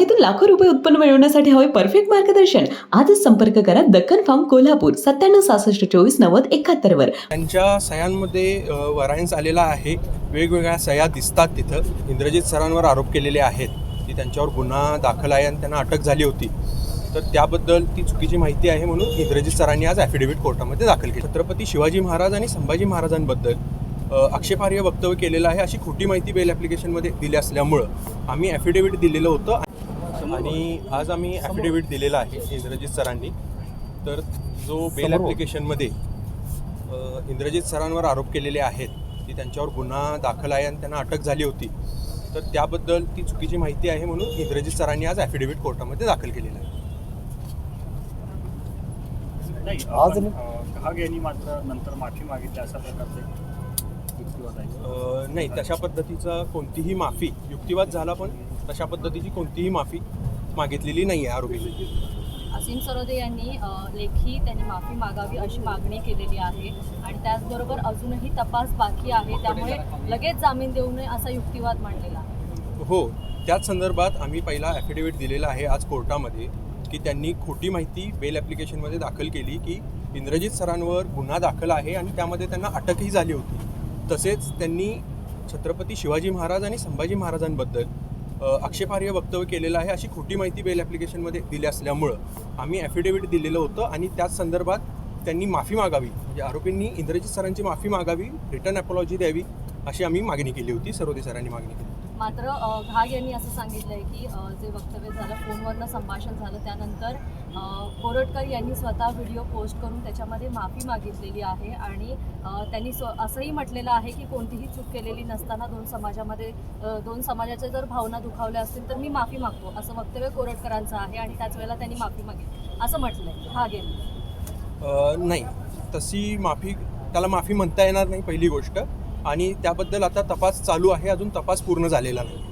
बागेतून लाखो रुपये उत्पन्न मिळवण्यासाठी हवे परफेक्ट मार्गदर्शन. आजच संपर्क करा दक्कन फार्म कोल्हापूर सत्त्याण्णव सहासष्ट चोवीस नव्वद एकाहत्तर वर. त्यांच्या सह्यांमध्ये वरायन्स आलेला आहे. वेगवेगळ्या सह्या दिसतात तिथं. इंद्रजित सरांवर आरोप केलेले आहेत की त्यांच्यावर गुन्हा दाखल आहे आणि त्यांना अटक झाली होती. तर त्याबद्दल ती चुकीची माहिती आहे म्हणून इंद्रजित सरांनी आज ॲफिडेव्हिट कोर्टामध्ये दाखल केली. छत्रपती शिवाजी महाराज आणि संभाजी महाराजांबद्दल अ, आक्षेपार्ह वक्तव्य केलेलं आहे अशी खोटी माहिती बेल ॲप्लिकेशनमध्ये दिली असल्यामुळं आम्ही ॲफिडेव्हिट दिलेलं होतं. आणि आज आम्ही ॲफिडेव्हिट दिलेला आहे इंद्रजित सरांनी. तर जो बेल ॲप्लिकेशनमध्ये इंद्रजित सरांवर आरोप केलेले आहेत की त्यांच्यावर गुन्हा दाखल आहे आणि त्यांना अटक झाली होती तर त्याबद्दल ती चुकीची माहिती आहे म्हणून इंद्रजित सरांनी आज ॲफिडेव्हिट कोर्टामध्ये दाखल केलेलं आहे. नाही आज यांनी मात्र नंतर माफी मागितली अशा प्रकारचे. युक्तिवाद आहे? नाही तशा पद्धतीचा कोणतीही माफी युक्तिवाद झाला पण तशा पद्धतीची कोणतीही माफी मागितलेली नाही आहे आरोपीने असीम सरोदे यांनी लेखी त्यांनी माफी मागावी अशी मागणी केलेली आहे आणि त्याचबरोबर अजूनही तपास बाकी आहे त्यामुळे लगेच जामीन देऊ नये असा युक्तिवाद मांडलेला हो त्याच संदर्भात आम्ही पहिला ॲफिडेव्हिट दिलेला आहे आज कोर्टामध्ये की त्यांनी खोटी माहिती बेल ॲप्लिकेशनमध्ये दाखल केली की इंद्रजित सरांवर गुन्हा दाखल आहे आणि त्यामध्ये त्यांना अटकही झाली होती. तसेच त्यांनी छत्रपती शिवाजी महाराज आणि संभाजी महाराजांबद्दल आक्षेपार्ह वक्तव्य केलेलं आहे अशी खोटी माहिती बेल ॲप्लिकेशनमध्ये दिली असल्यामुळं आम्ही ॲफिडेव्हिट दिलेलं होतं आणि त्याच संदर्भात त्यांनी माफी मागावी म्हणजे आरोपींनी इंद्रजित सरांची माफी मागावी रिटर्न ॲपॉलॉजी द्यावी अशी आम्ही मागणी केली होती सरोदे सरांनी मागणी केली. मात्र घाग यांनी असं सांगितलं आहे की जे वक्तव्य झालं फोनवरनं संभाषण झालं त्यानंतर कोरटकर यांनी स्वतः व्हिडिओ पोस्ट करून त्याच्यामध्ये माफी मागितलेली आहे आणि त्यांनी स्व असंही म्हटलेलं आहे की कोणतीही चूक केलेली नसताना दोन समाजामध्ये दोन समाजाच्या जर भावना दुखावल्या असतील तर मी माफी मागतो असं वक्तव्य कोरटकरांचं आहे आणि त्याच वेळेला त्यांनी माफी मागितली असं म्हटलं आहे घाग यांनी. नाही तशी माफी त्याला माफी म्हणता येणार नाही पहिली गोष्ट. आणि त्याबद्दल आता तपास चालू आहे अजून तपास पूर्ण झालेला नाही.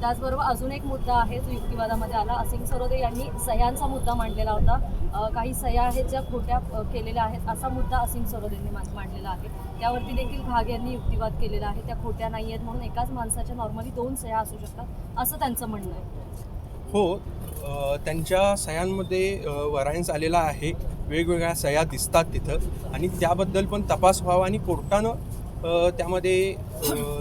त्याचबरोबर अजून एक मुद्दा आहे जो युक्तिवादामध्ये आला. असिंग सरोदे यांनी सह्यांचा मुद्दा मांडलेला होता. काही सह्या आहेत ज्या खोट्या केलेल्या आहेत असा मुद्दा असिंग सरोदेंनी मांडलेला आहे. त्यावरती देखील घाग यांनी युक्तिवाद केलेला आहे. त्या खोट्या नाही आहेत म्हणून एकाच माणसाच्या नॉर्मली दोन सह्या असू शकतात. असं त्यांचं म्हणणं आहे. हो त्यांच्या सह्यांमध्ये वरायन्स आलेला आहे. वेगवेगळ्या सह्या दिसतात तिथं. आणि त्याबद्दल पण तपास व्हावा आणि कोर्टानं त्यामध्ये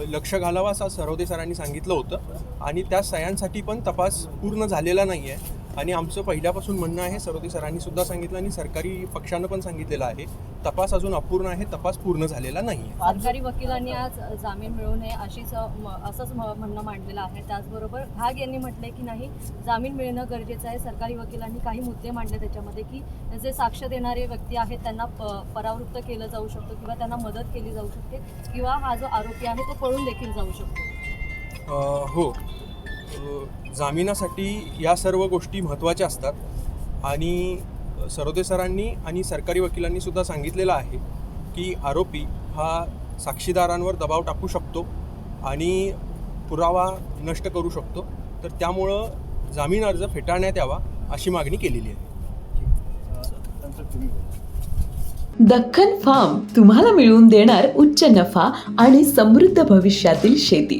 लक्ष घालावं असं सरोदे सरांनी सांगितलं होतं. आणि त्या सह्यांसाठी पण तपास पूर्ण झालेला नाही आहे आणि आमचं पहिल्यापासून म्हणणं आहे सरोदे सरांनी सुद्धा सांगितलं आणि सरकारी पक्षानं पण सांगितलेलं आहे तपास अजून अपूर्ण आहे तपास पूर्ण झालेला नाही सरकारी वकिलांनी आज जामीन मिळू नये अशीच असंच म्हणणं मांडलेलं आहे. त्याचबरोबर घाग यांनी म्हटलंय की नाही जामीन मिळणं गरजेचं आहे. सरकारी वकिलांनी काही मुद्दे मांडले त्याच्यामध्ये की जे साक्ष देणारे व्यक्ती आहेत त्यांना परावृत्त केलं जाऊ शकतं किंवा त्यांना मदत केली जाऊ शकते किंवा हा जो आरोपी आहे तो पळून देखील जाऊ शकतो. हो. जामिनासाठी या सर्व गोष्टी महत्त्वाच्या असतात. आणि सरोदे सरांनी आणि सरकारी वकिलांनी सुद्धा सांगितलेलं आहे की आरोपी हा साक्षीदारांवर दबाव टाकू शकतो आणि पुरावा नष्ट करू शकतो. तर त्यामुळं जामीन अर्ज फेटाळण्यात यावा अशी मागणी केलेली आहे. दख्खन फार्म तुम्हाला मिळवून देणार उच्च नफा आणि समृद्ध भविष्यातील शेती.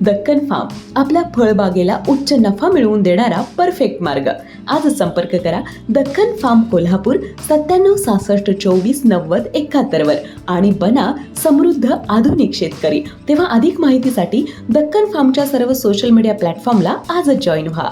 दक्कन फार्म आपल्या फळबागेला उच्च नफा मिळवून देणारा परफेक्ट मार्ग. आज संपर्क करा दक्कन फार्म कोल्हापूर सत्त्याण्णव सहासष्ट चोवीस नव्वद एकाहत्तरवर आणि बना समृद्ध आधुनिक शेतकरी. तेव्हा अधिक माहितीसाठी दक्कन फार्मच्या सर्व सोशल मीडिया प्लॅटफॉर्मला आजच जॉईन व्हा.